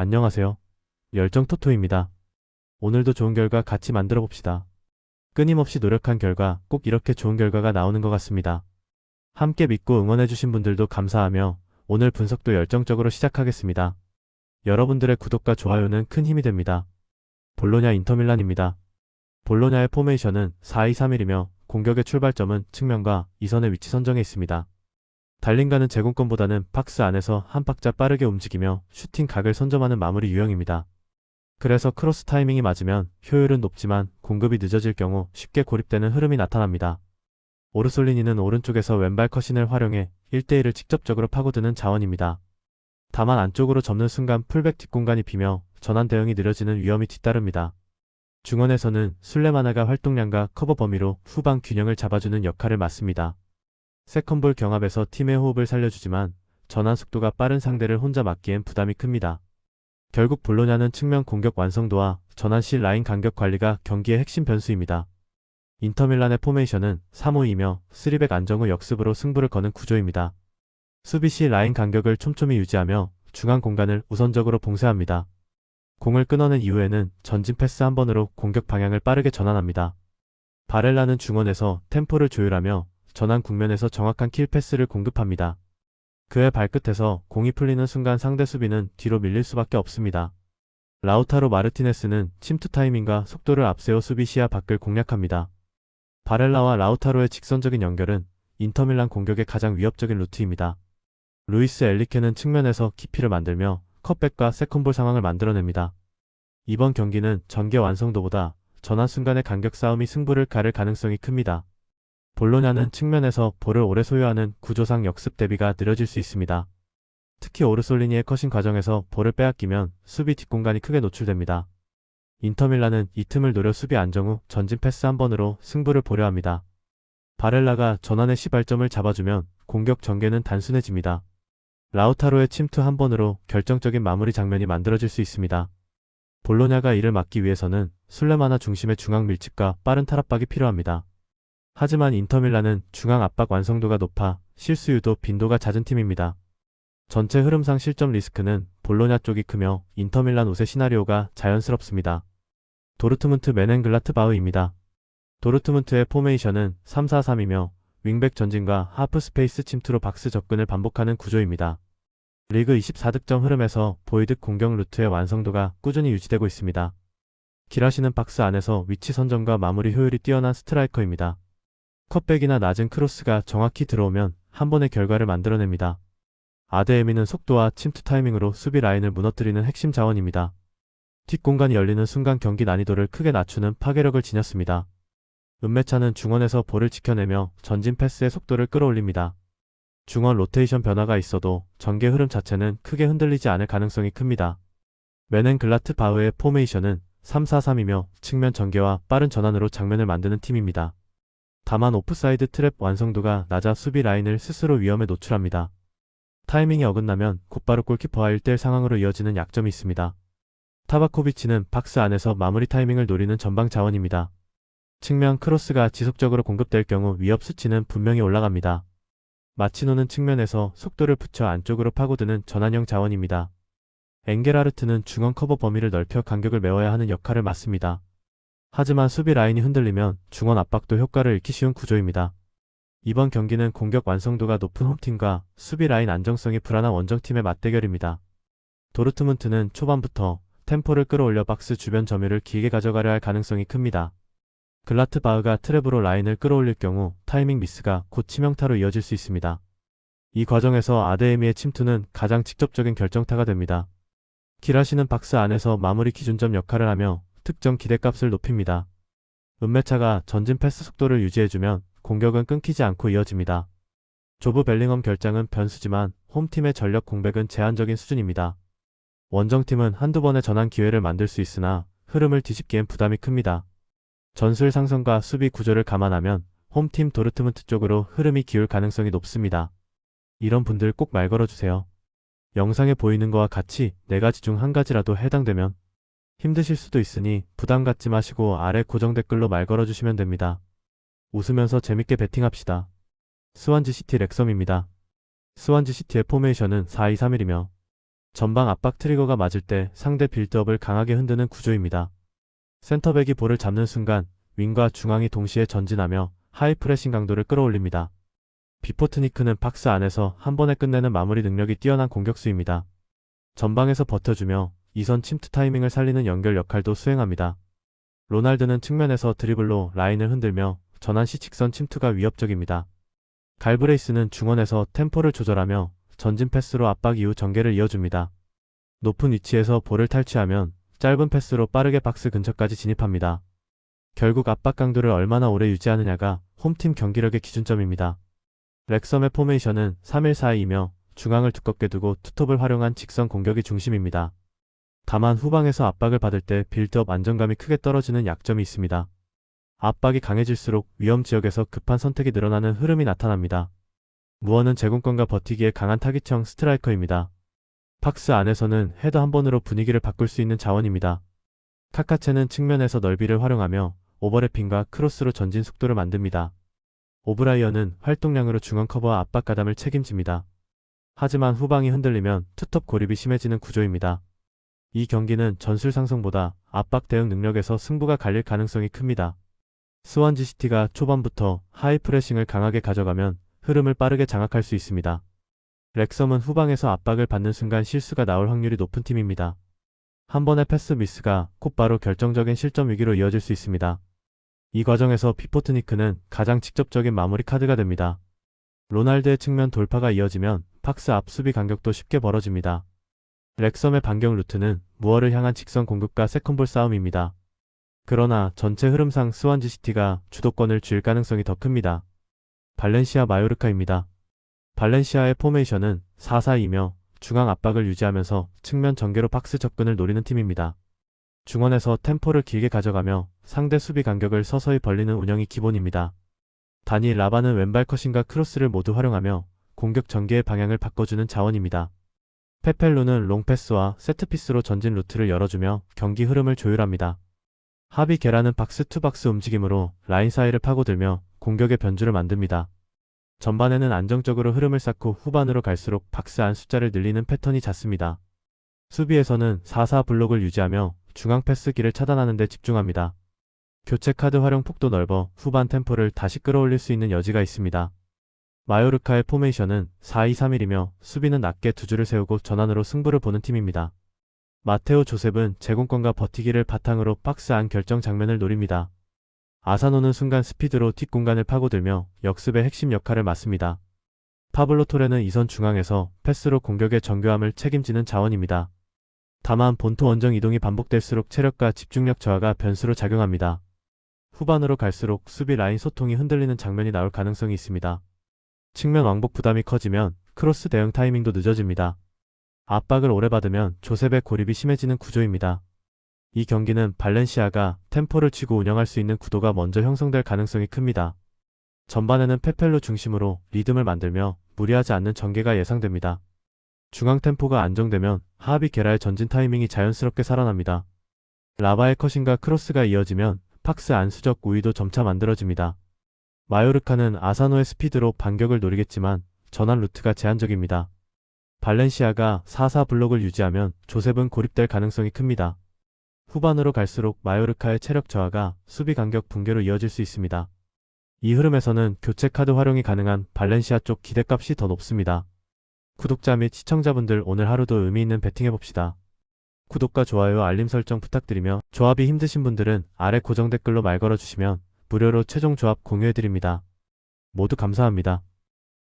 안녕하세요. 열정 토토입니다. 오늘도 좋은 결과 같이 만들어 봅시다. 끊임없이 노력한 결과 꼭 이렇게 좋은 결과가 나오는 것 같습니다. 함께 믿고 응원해주신 분들도 감사하며 오늘 분석도 열정적으로 시작하겠습니다. 여러분들의 구독과 좋아요는 큰 힘이 됩니다. 볼로냐 인터밀란입니다. 볼로냐의 포메이션은 4-2-3-1이며 공격의 출발점은 측면과 이선의 위치 선정에 있습니다. 달린가는 제공권보다는 박스 안에서 한 박자 빠르게 움직이며 슈팅 각을 선점하는 마무리 유형입니다. 그래서 크로스 타이밍이 맞으면 효율은 높지만 공급이 늦어질 경우 쉽게 고립되는 흐름이 나타납니다. 오르솔리니는 오른쪽에서 왼발 컷신을 활용해 1대1을 직접적으로 파고드는 자원입니다. 다만 안쪽으로 접는 순간 풀백 뒷공간이 비며 전환 대응이 느려지는 위험이 뒤따릅니다. 중원에서는 술레마나가 활동량과 커버 범위로 후방 균형을 잡아주는 역할을 맡습니다. 세컨볼 경합에서 팀의 호흡을 살려주지만 전환 속도가 빠른 상대를 혼자 막기엔 부담이 큽니다. 결국 볼로냐는 측면 공격 완성도와 전환 시 라인 간격 관리가 경기의 핵심 변수입니다. 인터밀란의 포메이션은 3-5이며 3백 안정 후 역습으로 승부를 거는 구조입니다. 수비 시 라인 간격을 촘촘히 유지하며 중앙 공간을 우선적으로 봉쇄합니다. 공을 끊어낸 이후에는 전진 패스 한 번으로 공격 방향을 빠르게 전환합니다. 바렐라는 중원에서 템포를 조율하며 전환 국면에서 정확한 킬 패스를 공급합니다. 그의 발끝에서 공이 풀리는 순간 상대 수비는 뒤로 밀릴 수밖에 없습니다. 라우타로 마르티네스는 침투 타이밍과 속도를 앞세워 수비 시야 밖을 공략합니다. 바렐라와 라우타로의 직선적인 연결은 인터밀란 공격의 가장 위협적인 루트입니다. 루이스 엘리케는 측면에서 깊이를 만들며 컷백과 세컨볼 상황을 만들어냅니다. 이번 경기는 전개 완성도보다 전환 순간의 간격 싸움이 승부를 가를 가능성이 큽니다. 볼로냐는 측면에서 볼을 오래 소유하는 구조상 역습 대비가 느려질 수 있습니다. 특히 오르솔리니의 컷신 과정에서 볼을 빼앗기면 수비 뒷공간이 크게 노출됩니다. 인터밀라는 이 틈을 노려 수비 안정 후 전진 패스 한 번으로 승부를 보려 합니다. 바렐라가 전환의 시발점을 잡아주면 공격 전개는 단순해집니다. 라우타로의 침투 한 번으로 결정적인 마무리 장면이 만들어질 수 있습니다. 볼로냐가 이를 막기 위해서는 술레마나 중심의 중앙 밀집과 빠른 탈압박이 필요합니다. 하지만 인터밀란은 중앙 압박 완성도가 높아 실수 유도 빈도가 잦은 팀입니다. 전체 흐름상 실점 리스크는 볼로냐 쪽이 크며 인터밀란 우세 시나리오가 자연스럽습니다. 도르트문트 메넨글라트 바흐입니다. 도르트문트의 포메이션은 3-4-3이며 윙백 전진과 하프 스페이스 침투로 박스 접근을 반복하는 구조입니다. 리그 24득점 흐름에서 보이드 공격 루트의 완성도가 꾸준히 유지되고 있습니다. 기라시는 박스 안에서 위치 선정과 마무리 효율이 뛰어난 스트라이커입니다. 컷백이나 낮은 크로스가 정확히 들어오면 한 번의 결과를 만들어냅니다. 아데에미는 속도와 침투 타이밍으로 수비 라인을 무너뜨리는 핵심 자원입니다. 뒷공간이 열리는 순간 경기 난이도를 크게 낮추는 파괴력을 지녔습니다. 은매차는 중원에서 볼을 지켜내며 전진 패스의 속도를 끌어올립니다. 중원 로테이션 변화가 있어도 전개 흐름 자체는 크게 흔들리지 않을 가능성이 큽니다. 메넨 글라트 바흐의 포메이션은 3-4-3이며 측면 전개와 빠른 전환으로 장면을 만드는 팀입니다. 다만 오프사이드 트랩 완성도가 낮아 수비 라인을 스스로 위험에 노출합니다. 타이밍이 어긋나면 곧바로 골키퍼와 1대1 상황으로 이어지는 약점이 있습니다. 타바코비치는 박스 안에서 마무리 타이밍을 노리는 전방 자원입니다. 측면 크로스가 지속적으로 공급될 경우 위협 수치는 분명히 올라갑니다. 마치노는 측면에서 속도를 붙여 안쪽으로 파고드는 전환형 자원입니다. 엥게라르트는 중원 커버 범위를 넓혀 간격을 메워야 하는 역할을 맡습니다. 하지만 수비 라인이 흔들리면 중원 압박도 효과를 잃기 쉬운 구조입니다. 이번 경기는 공격 완성도가 높은 홈팀과 수비 라인 안정성이 불안한 원정팀의 맞대결입니다. 도르트문트는 초반부터 템포를 끌어올려 박스 주변 점유를 길게 가져가려 할 가능성이 큽니다. 글라트바흐가 트랩으로 라인을 끌어올릴 경우 타이밍 미스가 곧 치명타로 이어질 수 있습니다. 이 과정에서 아데에미의 침투는 가장 직접적인 결정타가 됩니다. 기라시는 박스 안에서 마무리 기준점 역할을 하며 특정 기대값을 높입니다. 은매차가 전진 패스 속도를 유지해주면 공격은 끊기지 않고 이어집니다. 조브 벨링엄 결장은 변수지만 홈팀의 전력 공백은 제한적인 수준입니다. 원정팀은 한두 번의 전환 기회를 만들 수 있으나 흐름을 뒤집기엔 부담이 큽니다. 전술 상승과 수비 구조를 감안하면 홈팀 도르트문트 쪽으로 흐름이 기울 가능성이 높습니다. 이런 분들 꼭 말 걸어주세요. 영상에 보이는 거와 같이 네 가지 중 한 가지라도 해당되면 힘드실 수도 있으니 부담 갖지 마시고 아래 고정 댓글로 말 걸어주시면 됩니다. 웃으면서 재밌게 베팅합시다. 스완지 시티 렉섬입니다. 스완지 시티의 포메이션은 4-2-3-1이며 전방 압박 트리거가 맞을 때 상대 빌드업을 강하게 흔드는 구조입니다. 센터백이 볼을 잡는 순간 윙과 중앙이 동시에 전진하며 하이 프레싱 강도를 끌어올립니다. 비포트니크는 박스 안에서 한 번에 끝내는 마무리 능력이 뛰어난 공격수입니다. 전방에서 버텨주며 이선 침투 타이밍을 살리는 연결 역할도 수행합니다. 로날드는 측면에서 드리블로 라인을 흔들며 전환 시 직선 침투가 위협적입니다. 갈브레이스는 중원에서 템포를 조절하며 전진 패스로 압박 이후 전개를 이어줍니다. 높은 위치에서 볼을 탈취하면 짧은 패스로 빠르게 박스 근처까지 진입합니다. 결국 압박 강도를 얼마나 오래 유지하느냐가 홈팀 경기력의 기준점입니다. 렉섬의 포메이션은 3-1-4-2이며 중앙을 두껍게 두고 투톱을 활용한 직선 공격이 중심입니다. 다만 후방에서 압박을 받을 때 빌드업 안정감이 크게 떨어지는 약점이 있습니다. 압박이 강해질수록 위험 지역에서 급한 선택이 늘어나는 흐름이 나타납니다. 무어는 제공권과 버티기에 강한 타깃형 스트라이커입니다. 박스 안에서는 헤더 한 번으로 분위기를 바꿀 수 있는 자원입니다. 카카체는 측면에서 넓이를 활용하며 오버래핑과 크로스로 전진 속도를 만듭니다. 오브라이언은 활동량으로 중앙 커버와 압박 가담을 책임집니다. 하지만 후방이 흔들리면 투톱 고립이 심해지는 구조입니다. 이 경기는 전술 상승보다 압박 대응 능력에서 승부가 갈릴 가능성이 큽니다. 스완지 시티가 초반부터 하이 프레싱을 강하게 가져가면 흐름을 빠르게 장악할 수 있습니다. 렉섬은 후방에서 압박을 받는 순간 실수가 나올 확률이 높은 팀입니다. 한 번의 패스 미스가 곧바로 결정적인 실점 위기로 이어질 수 있습니다. 이 과정에서 피포트니크는 가장 직접적인 마무리 카드가 됩니다. 로날드의 측면 돌파가 이어지면 박스 앞 수비 간격도 쉽게 벌어집니다. 렉섬의 반격 루트는 무어를 향한 직선 공격과 세컨볼 싸움입니다. 그러나 전체 흐름상 스완지 시티가 주도권을 쥘 가능성이 더 큽니다. 발렌시아 마요르카입니다. 발렌시아의 포메이션은 4-4이며 중앙 압박을 유지하면서 측면 전개로 박스 접근을 노리는 팀입니다. 중원에서 템포를 길게 가져가며 상대 수비 간격을 서서히 벌리는 운영이 기본입니다. 단이 라바는 왼발 컷인과 크로스를 모두 활용하며 공격 전개의 방향을 바꿔주는 자원입니다. 페펠로는 롱패스와 세트피스로 전진 루트를 열어주며 경기 흐름을 조율합니다. 하비 게라는 박스 투 박스 움직임으로 라인 사이를 파고들며 공격의 변주를 만듭니다. 전반에는 안정적으로 흐름을 쌓고 후반으로 갈수록 박스 안 숫자를 늘리는 패턴이 잦습니다. 수비에서는 4-4 블록을 유지하며 중앙 패스 길을 차단하는 데 집중합니다. 교체 카드 활용 폭도 넓어 후반 템포를 다시 끌어올릴 수 있는 여지가 있습니다. 마요르카의 포메이션은 4-2-3-1이며 수비는 낮게 두 줄을 세우고 전환으로 승부를 보는 팀입니다. 마테오 조셉은 제공권과 버티기를 바탕으로 박스 안 결정 장면을 노립니다. 아사노는 순간 스피드로 뒷공간을 파고들며 역습의 핵심 역할을 맡습니다. 파블로 토레는 이선 중앙에서 패스로 공격의 정교함을 책임지는 자원입니다. 다만 본토 원정 이동이 반복될수록 체력과 집중력 저하가 변수로 작용합니다. 후반으로 갈수록 수비 라인 소통이 흔들리는 장면이 나올 가능성이 있습니다. 측면 왕복 부담이 커지면 크로스 대응 타이밍도 늦어집니다. 압박을 오래 받으면 조셉의 고립이 심해지는 구조입니다. 이 경기는 발렌시아가 템포를 치고 운영할 수 있는 구도가 먼저 형성될 가능성이 큽니다. 전반에는 페펠로 중심으로 리듬을 만들며 무리하지 않는 전개가 예상됩니다. 중앙 템포가 안정되면 하비 게라의 전진 타이밍이 자연스럽게 살아납니다. 라바의 컷인과 크로스가 이어지면 박스 안수적 우위도 점차 만들어집니다. 마요르카는 아사노의 스피드로 반격을 노리겠지만 전환 루트가 제한적입니다. 발렌시아가 4-4 블록을 유지하면 조셉은 고립될 가능성이 큽니다. 후반으로 갈수록 마요르카의 체력 저하가 수비 간격 붕괴로 이어질 수 있습니다. 이 흐름에서는 교체 카드 활용이 가능한 발렌시아 쪽 기대값이 더 높습니다. 구독자 및 시청자분들 오늘 하루도 의미 있는 베팅해봅시다. 구독과 좋아요 알림 설정 부탁드리며 조합이 힘드신 분들은 아래 고정 댓글로 말 걸어주시면 무료로 최종 조합 공유해드립니다. 모두 감사합니다.